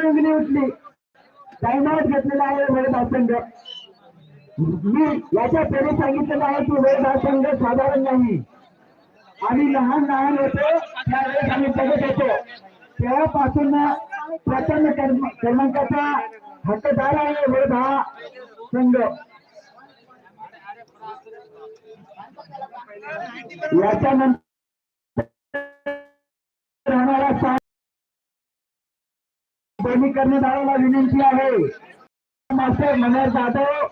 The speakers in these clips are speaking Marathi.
नोंदणी उठली. टाइमआउट घेतलेला आहे वडदा संघ मी याच्या पहिले सांगितलेलं आहे की वडदा संघ साधारण नाही. आम्ही लहान लहान होतो त्यावेळेस आम्ही बघत होतो. तेव्हापासून प्रचंड क्रमांकाचा हक्कदार आहे वर्धा संघ याच्यानंतर राहणारा सा- कर्णधाराला विनंती आहे. मास्टर मनोहर जाधव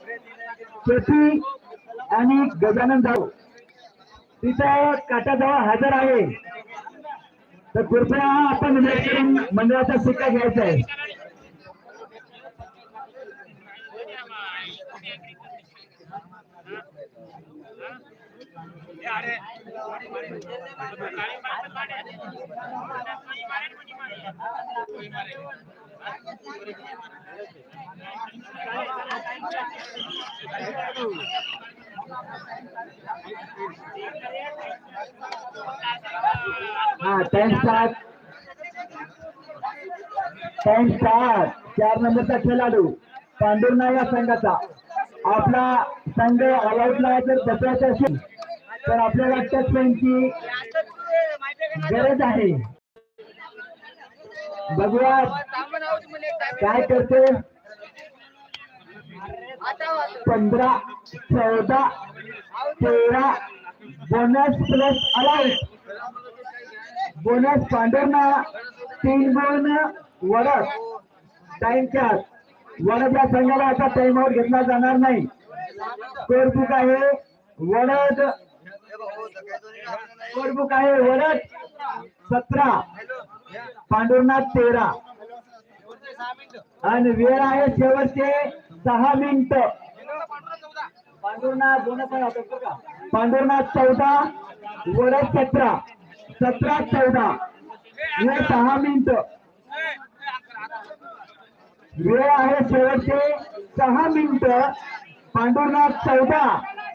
शेती आणि गजानन जाधव. तिथं काटाजवळ हजर आहे. तर कृपया आपण करून मंडळाचा सिक्का घ्यायचा आहे. हा टाइम स्टार्ट टाइम स्टार्ट चार नंबरचा खेळाडू. पांडुर्णा या संघाचा. आपला संघ ऑलआउटला जर बसवायचा असेल तर आपल्याला टच पॉईंटची गरज आहे. बघूया काय करते? पंधरा चौदा तेरा bonus plus all out bonus Pandhurna तीन गुण वरद. टाइम चार वरद या संघाला आता टाइमआउट घेतला जाणार नाही. स्कोर बुक आहे वरद. स्कोर बुक आहे वरद. सतरा. पांडुरनाथ तेरा. आणि वेळ आहे शेवटचे सहा मिनिट. पांडुरनाथ बोनस पांडुरनाथ चौदा वडद सतरा. सतरा चौदा. हे सहा मिनिट. वेळ आहे शेवटचे सहा मिनिट. पांडुरनाथ चौदा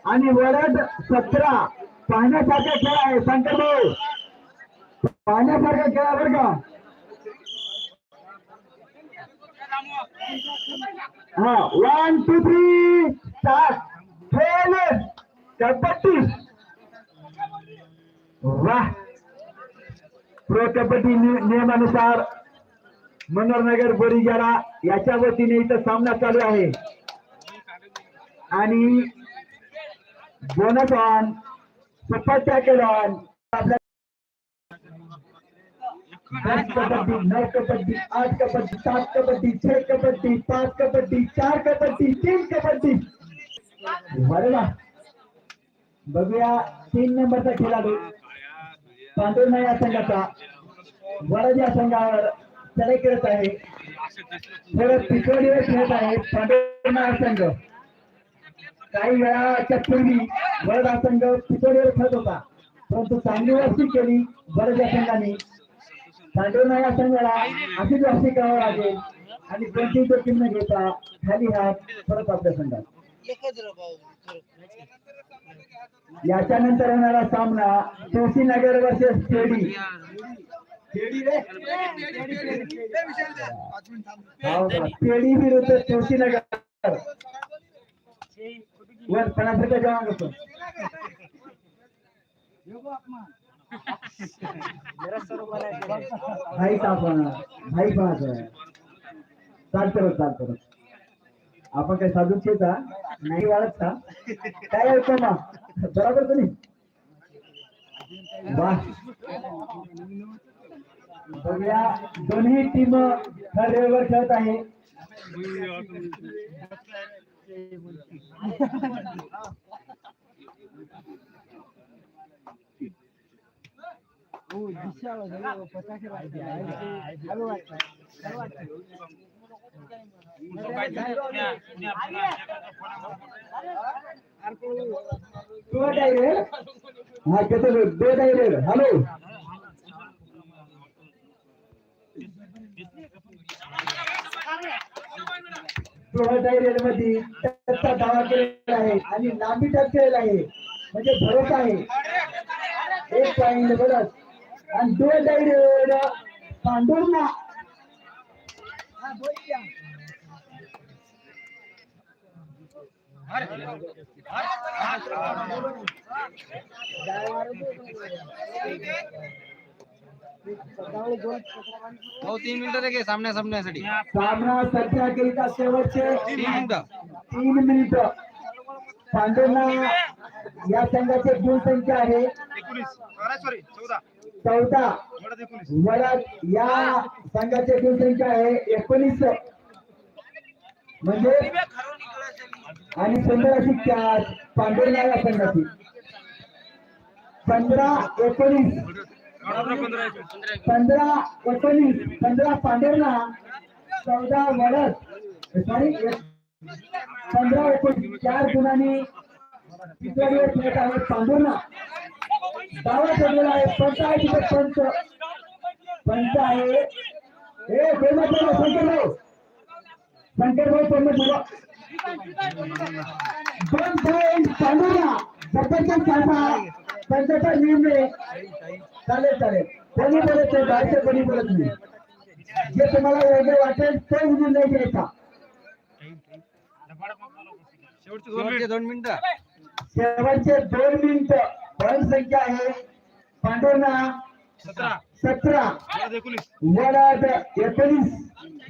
आणि वडद सतरा. पाहण्यासारखा खेळ आहे शंकर भाऊ पाहण्यासारखा खेळ आहे का. हा one two three start fail kabaddi वाह. प्रो कबड्डी नियमानुसार मनोहरनगर बोरीजारा याच्या वतीने इथं सामना चालू आहे. आणि bonus on super tackle on आपल्या दस कबड्डी नौ कबड्डी आठ कबड्डी सात कबड्डी छह कबड्डी पाच कबड्डी चार कबड्डी तीन कबड्डी. बरे ना बघूया तीन नंबरचा खेळाडू. पांडुर्णा या संघाचा. वडद या संघावर चढाई करत आहे. थोडं पिकवडीवर खेळत आहे पांडुर्णा हा संघ. काही वेळाच्या पूर्वी वडद हा संघ पिछोडीवर खेळत होता. परंतु चांगली वर्षी केली वरद या संघाने. पांडुर्णा या संघाला अशीच वर्षी करावं लागेल. आणि जोखीम न घेता खाली हात परत आपल्या संघात. याच्यानंतर होणारा सामना तुळशीनगर वर्सेस खेडी. खेडी विरुद्ध तुळशीनगर. वर पन्नास रुपये जेवण करतो. भाई आपण भाई पण चालतो चालतो आपण काय साधून खेळता नाही वाढत का? काय ऐकतो ना बरोबर तुम्ही बघूया दोन्ही टीम वर खेळत आहे. हॅलो डायरेक्टमध्ये त्याचा दावा केलेला आहे आणि लांबी टच केलेला आहे. म्हणजे भरोसा आहे. एक पॉईंट बरं. आणि दोन हो तीन मिनिटं रे घे सामन्या सामन्यासाठी. सामना सध्या करिता शेवटचे? तीन मिनिटं. तीन मिनिट. पांडुर्णा या संघाची गुण संख्या आहे. सॉरी चौदा. चौदा. वडद वरात या संघाचे गुण आहे एकोणीस. म्हणजे आणि पंधरा अशी कॅच पांडुर्णा या संघाची. पंधरा एकोणीस. पंधरा एकोणीस. पंधरा पांढरला चौदा वडद सॉरी पंधरा एकोणीस. चार गुणांनी तिसऱ्या दिवस आहे पांढरला. दावा ठरलेला आहे. पंच आहे तिथे पंच. पंच आहे. ए फेमस शंकर भाऊ शंकर भाऊ फेमस झाला दोन पॉईंट पांढरला जबरदस्त साधा पंचाचा निर्णय चालेल चालेल. कोणी बोलत नाही बाहेरचं कोणी बोलत नाही. जे तुम्हाला वेगळं वाटेल ते निर्णय घ्यायचा. शेवटचे दोन मिनिटं. शेवटचे दोन मिनिट. पॉईंट संख्या आहे. पांडुर्णा सतरा. वडद एकोणीस.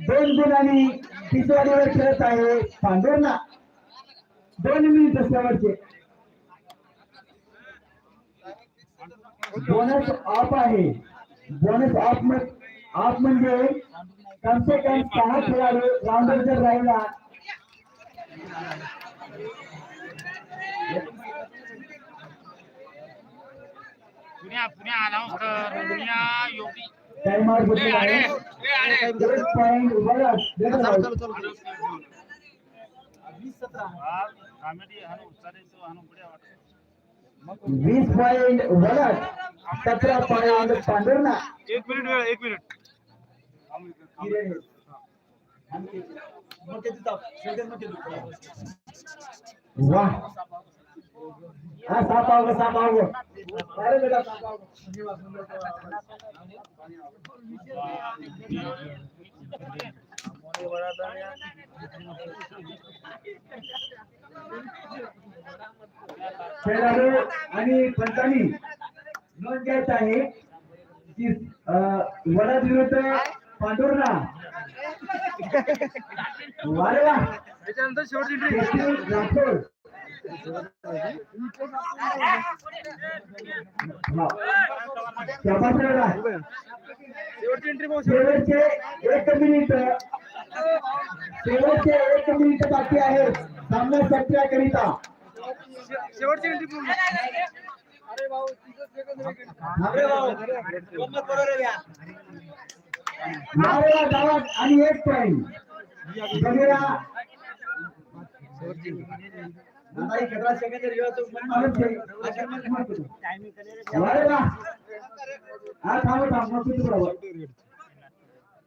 दोन गुणांनी तिसवाडीवर खेळत आहे पांडुर्णा दोन मिनिट शेवटचे बोनस ऑफ आहे. बोनस ऑफ ऑफ म्हणजे कम से कम सहा खेळाडू राऊंडर जर राहिला पुण्या पुण्या अनाउन्सर पुण्या योगी। टाइम आउट घेतलेला आहे एक पॉईंट कॉमेडी हाणू चालायचो हाणू पुढे वीस पॉईंट वरट सतरा पॉईंट पांढुर्णा एक मिनिट वेळ एक मिनिट. वा. हा साप आव साप आव अरे बेटा साप आव खेळाडू आणि पंचांनी नोंद घ्यायचं आहे की विरुद्ध पांडुर्णा वारे वा. त्याच्यानंतर राठोड. शेवटची एंट्री भाऊ शेवटचे. एक मिनिट शेवटचे एक मिनिट बाकी आहे. सामना सत्याकरिता शेवटची एंट्री अरे भाऊ मारेला गावात आणि एक पॉईंट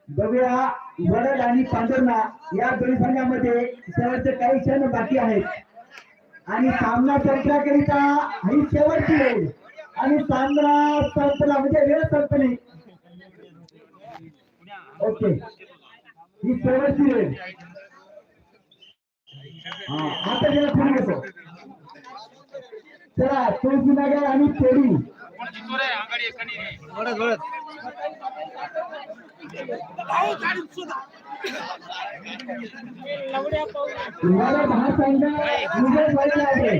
बघूया वडद आणि पांढरणा या दोन्ही संघामध्ये शेवटचे काही क्षण बाकी आहेत. आणि सामना संपण्याकरिता ही शेवटची वेळ. आणि सामना संपला म्हणजे वेळ संपली. ओके. ही शेवटची वेळ. आता गेला चला आणि पेढी तुम्हाला दहा विजय झालेला आहे